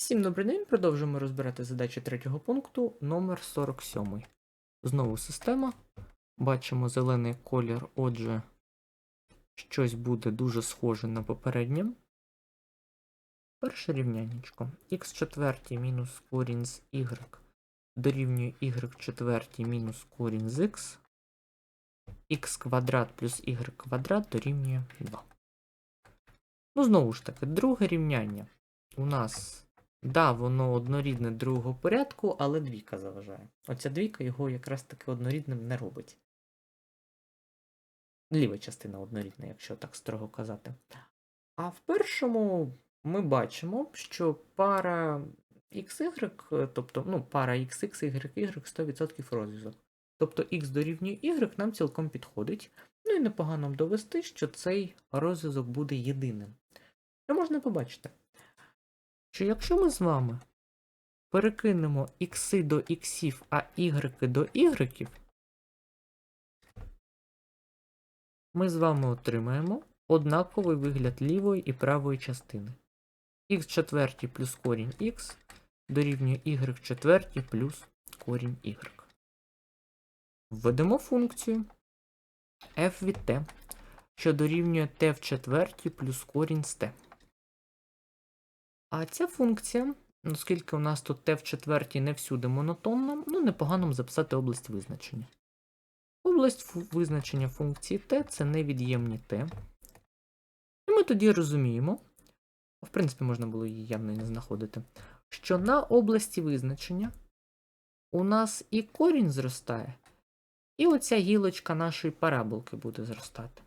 Всім добрий день. Продовжуємо розбирати задачі третього пункту номер 47. Знову система. Бачимо зелений колір, отже, щось буде дуже схоже на попереднє. Перше рівняннячко. х четвертій мінус корінь з y дорівнює y четвертій мінус корінь з x. х квадрат плюс y квадрат дорівнює 2. Ну, знову ж таки, друге рівняння. У нас Да, воно однорідне другого порядку, але двійка заважає. Оця двійка його якраз таки однорідним не робить. Ліва частина однорідна, якщо так строго казати. А в першому ми бачимо, що пара XY, тобто ну, пара XX, YY 100% розв'язок. Тобто X дорівнює Y нам цілком підходить. Ну і непогано довести, що цей розв'язок буде єдиним. Що можна побачити? Що якщо ми з вами перекинемо ікси до іксів, а ігреки до ігреків, ми з вами отримаємо однаковий вигляд лівої і правої частини. х четвертій плюс корінь х дорівнює y четвертій плюс корінь y. Введемо функцію f від t, що дорівнює t в четвертій плюс корінь з t. А ця функція, оскільки у нас тут t в четвертій не всюди монотонна, ну непогано записати область визначення. Область визначення функції t це невід'ємні t. І ми тоді розуміємо, в принципі, можна було її явно і не знаходити, що на області визначення у нас і корінь зростає, і оця гілочка нашої параболки буде зростати.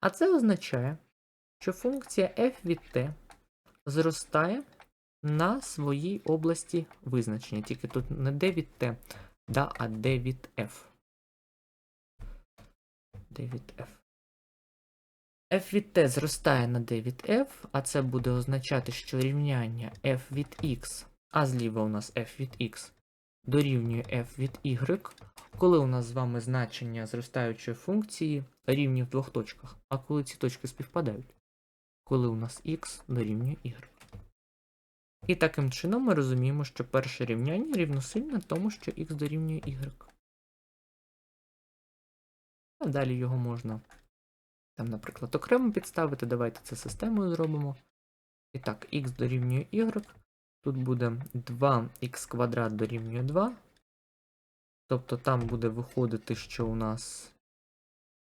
А це означає, що функція f від t зростає на своїй області визначення. Тільки тут не d від t, да, а d від f. d від f. f від t зростає на d від f, а це буде означати, що рівняння f від x, а зліва у нас f від x дорівнює f від y, коли у нас з вами значення зростаючої функції рівні в двох точках, а коли ці точки співпадають коли у нас x дорівнює y. І таким чином ми розуміємо, що перше рівняння рівносильне тому, що x дорівнює y. А далі його можна, там, наприклад, окремо підставити. Давайте це системою зробимо. І так, x дорівнює y. Тут буде 2х квадрат дорівнює 2. Тобто там буде виходити, що у нас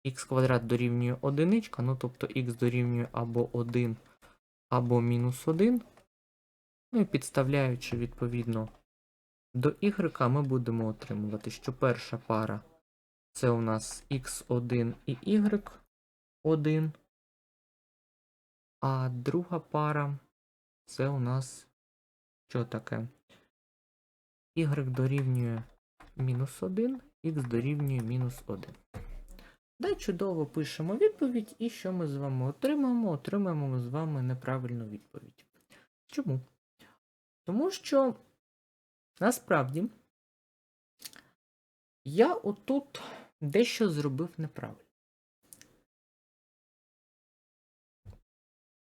х квадрат дорівнює одиничка, ну тобто х дорівнює або 1, або мінус 1. Ну і підставляючи відповідно до y, ми будемо отримувати, що перша пара це у нас x1 і y1, а друга пара це у нас що таке? y дорівнює мінус 1, х дорівнює мінус 1. Да, чудово пишемо відповідь, і що ми з вами отримаємо? Отримаємо ми з вами неправильну відповідь. Чому? Тому що насправді я отут дещо зробив неправильно.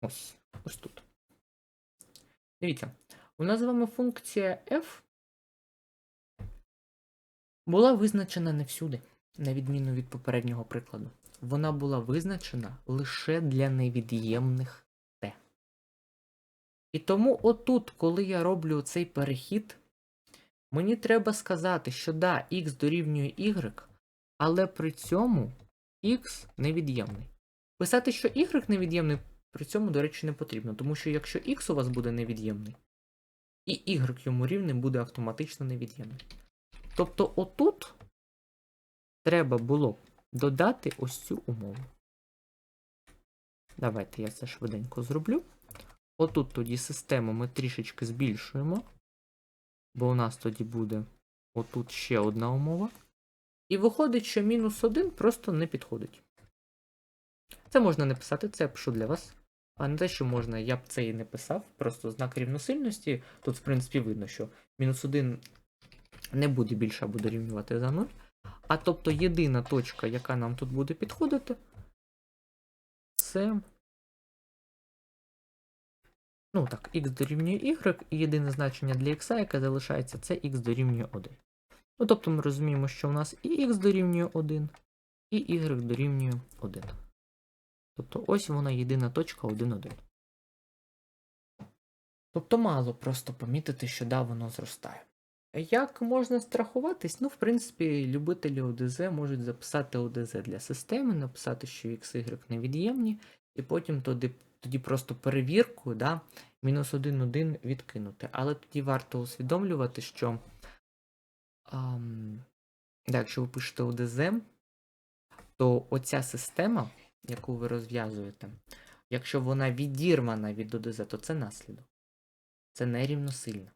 Ось, ось тут. Дивіться, у нас з вами функція f була визначена не всюди на відміну від попереднього прикладу, вона була визначена лише для невід'ємних t. І тому отут, коли я роблю цей перехід, мені треба сказати, що да, x дорівнює y, але при цьому x невід'ємний. Писати, що y невід'ємний, при цьому, до речі, не потрібно, тому що якщо x у вас буде невід'ємний, і y йому рівний буде автоматично невід'ємний. Тобто отут треба було б додати ось цю умову. Давайте я це швиденько зроблю. Отут тоді систему ми трішечки збільшуємо, бо у нас тоді буде отут ще одна умова. І виходить, що мінус 1 просто не підходить. Це можна не писати, це я пишу для вас. А не те, що можна, я б це і не писав, просто знак рівносильності. Тут, в принципі, видно, що мінус 1 не буде більше або дорівнювати за 0. А тобто єдина точка, яка нам тут буде підходити, це Ну так, x дорівнює y, і єдине значення для x, яке залишається, це x дорівнює 1. Ну, тобто ми розуміємо, що у нас і x дорівнює 1, і y дорівнює 1. Тобто ось вона єдина точка 1, 1. Тобто мало просто помітити, що да, воно зростає. Як можна страхуватись? Ну, в принципі, любителі ОДЗ можуть записати ОДЗ для системи, написати, що x, y невід'ємні, і потім тоді, тоді просто перевірку, да, мінус 1, 1 відкинути. Але тоді варто усвідомлювати, що ам, да, якщо ви пишете ОДЗ, то оця система, яку ви розв'язуєте, якщо вона відірвана від ОДЗ, то це наслідок. Це нерівносильно.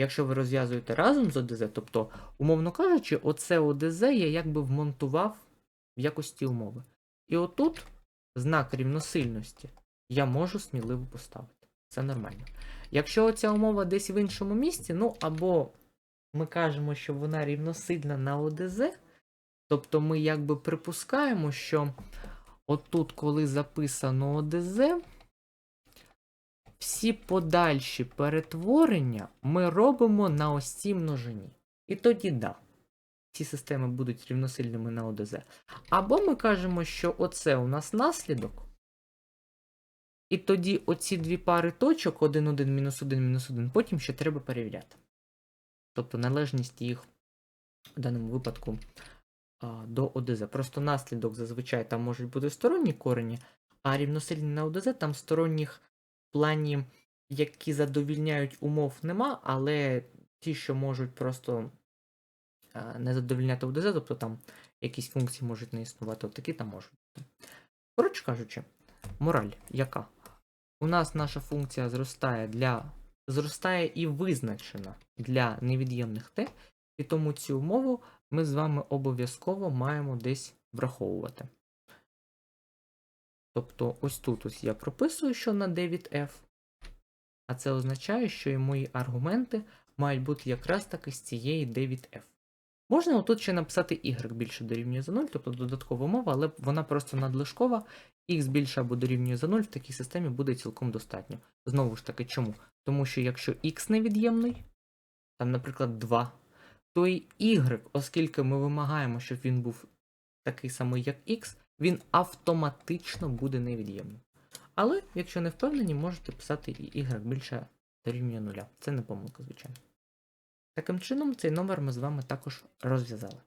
Якщо ви розв'язуєте разом з ОДЗ, тобто, умовно кажучи, оце ОДЗ я якби вмонтував в якості умови. І отут знак рівносильності я можу сміливо поставити. Це нормально. Якщо оця умова десь в іншому місці, ну або ми кажемо, що вона рівносильна на ОДЗ, тобто ми якби припускаємо, що отут, коли записано ОДЗ, всі подальші перетворення ми робимо на ось цій множині. І тоді да, ці системи будуть рівносильними на ОДЗ. Або ми кажемо, що оце у нас наслідок. І тоді оці дві пари точок 1, 1, мінус 1, мінус 1, потім ще треба перевіряти. Тобто належність їх в даному випадку до ОДЗ. Просто наслідок зазвичай там можуть бути сторонні корені, а рівносильні на ОДЗ там сторонніх плані, які задовільняють умов, нема, але ті, що можуть просто не задовільняти ОДЗ, тобто там якісь функції можуть не існувати, от такі там можуть. Коротше кажучи, мораль яка? У нас наша функція зростає для зростає і визначена для невід'ємних t, і тому цю умову ми з вами обов'язково маємо десь враховувати. Тобто, ось тут ось я прописую, що на d від f, а це означає, що і мої аргументи мають бути якраз таки з цієї d від f. Можна отут ще написати y більше дорівнює за 0, тобто додаткова мова, але вона просто надлишкова, x більше або дорівнює за 0 в такій системі буде цілком достатньо. Знову ж таки, чому? Тому що якщо x невід'ємний, там, наприклад, 2, то і y, оскільки ми вимагаємо, щоб він був такий самий, як x, він автоматично буде невід'ємним. Але, якщо не впевнені, можете писати і y більше дорівнює нуля. Це не помилка, звичайно. Таким чином, цей номер ми з вами також розв'язали.